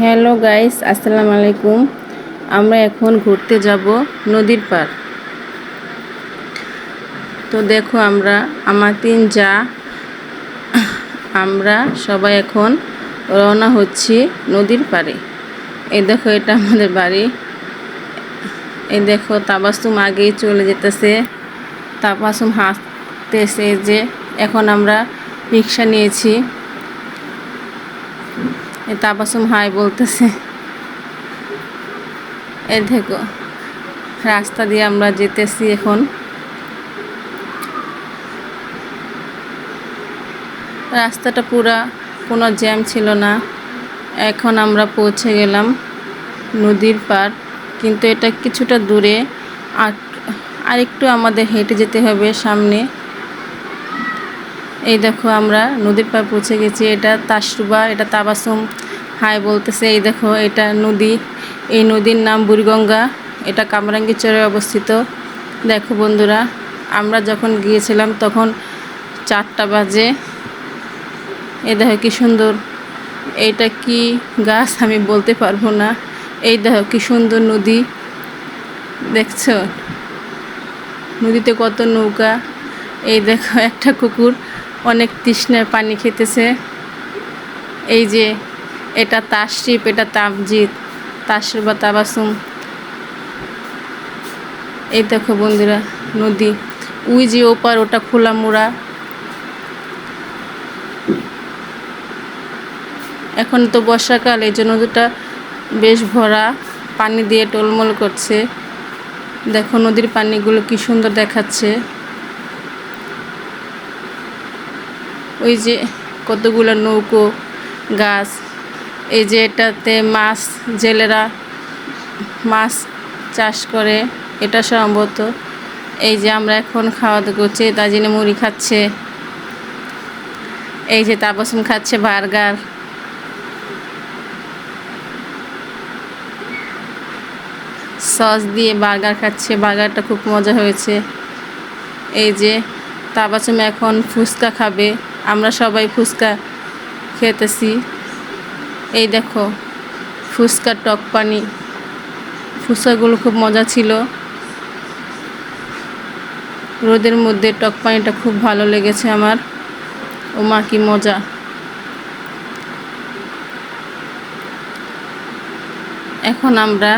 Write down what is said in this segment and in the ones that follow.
Hello guys, আসসালামু আলাইকুম। আমরা এখন ঘুরতে যাব নদীর পার তো দেখো আমরা, আমার তিন যা, আমরা সবাই এখন রওনা হচ্ছি নদীর পাড়ে। এই দেখো, এটা আমাদের বাড়ি। এই দেখো, তাবাসুম আগেই চলে যেতেছে। তাবাসুম হাসতেছে যে, এখন আমরা রিক্সা নিয়েছি। তাবাসুম হাই বলতেছে। এ দেখো, রাস্তা দিয়ে আমরা যেতেছি এখন। রাস্তাটা পুরা, কোনো জ্যাম ছিল না। এখন আমরা পৌঁছে গেলাম নদীর পার কিন্তু এটা কিছুটা দূরে। আর আরেকটু আমাদের হেঁটে যেতে হবে সামনে। এই দেখো আমরা নদীর পার পৌঁছে গেছি, এটা তাসরুবা, এটা তাবাসুম হাই বলতেছে, এই দেখো, এটা নদী। এই নদীর নাম বুড়িগঙ্গা। এটা কামরাঙ্গি চরে অবস্থিত। দেখো বন্ধুরা, আমরা যখন গিয়েছিলাম তখন চারটা বাজে। এ দেখো কি সুন্দর। এইটা কি গাছ? আমি বলতে পারব না। এই দেখো কি সুন্দর নদী। দেখছ? নদীতে কত নৌকা। এই দেখো একটা কুকুর অনেক তৃষ্ণায় পানি খেতেছে। এই যে এটা তাসরিপ এটা তাবজিৎ তাসর বা তাবাসুম। এই দেখো বন্ধুরা, নদী। উই যে ওপার, ওটা খোলা মোড়া। এখন তো বর্ষাকাল, এই জন্য নদীটা বেশ ভরা পানি দিয়ে টলমল করছে। দেখো নদীর পানিগুলো কি সুন্দর দেখাচ্ছে। ওই যে কতগুলো নৌকো, গাছ। এই যে এটাতে মাছ, জেলেরা মাছ চাষ করে, এটা সম্ভবত। এই যে আমরা এখন খাওয়া দাওয়া করছি তাজিনে মুড়ি খাচ্ছে। এই যে তাবাসুম খাচ্ছে বার্গার। সস দিয়ে বার্গার খাচ্ছে, বার্গারটা খুব মজা হয়েছে। এই যে তাবাসুম এখন ফুচকা খাবে, আমরা সবাই ফুচকা খেতেছি। এই দেখো ফুচকার টক পানি। ফুচকাগুলো খুব মজা ছিল। রোদের মধ্যে টক পানিটা খুব ভালো লেগেছে আমার। ও মা, কি মজা। এখন আমরা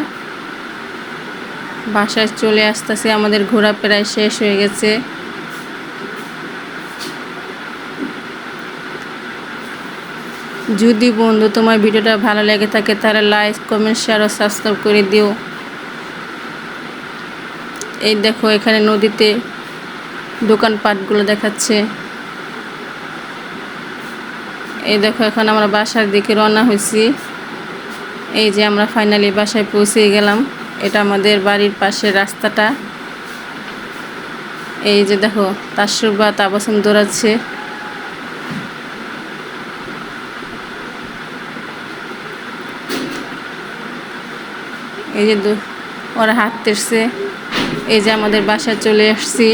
বাসায় চলে আসতেছি। আমাদের ঘোরা প্রায় শেষ হয়ে গেছে। যদি বন্ধু তোমার ভিডিওটা ভালো লেগে থাকে তাহলে লাইক কমেন্ট শেয়ার ও সাবস্ক্রাইব করে দিও। এই দেখো এখানে নদীতে দোকানপাটগুলো দেখাচ্ছে। এই দেখো এখন আমরা বাসার দিকে রওনা হয়েছি। এই যে আমরা ফাইনালি বাসায় পৌঁছে গেলাম। এটা আমাদের বাড়ির পাশের রাস্তাটা। এই যে দেখো তাসুবা আবাসন দৌড়াচ্ছে। এই যে ওরা হাঁটতেছে। এই যে আমাদের বাসায় চলে আসছি।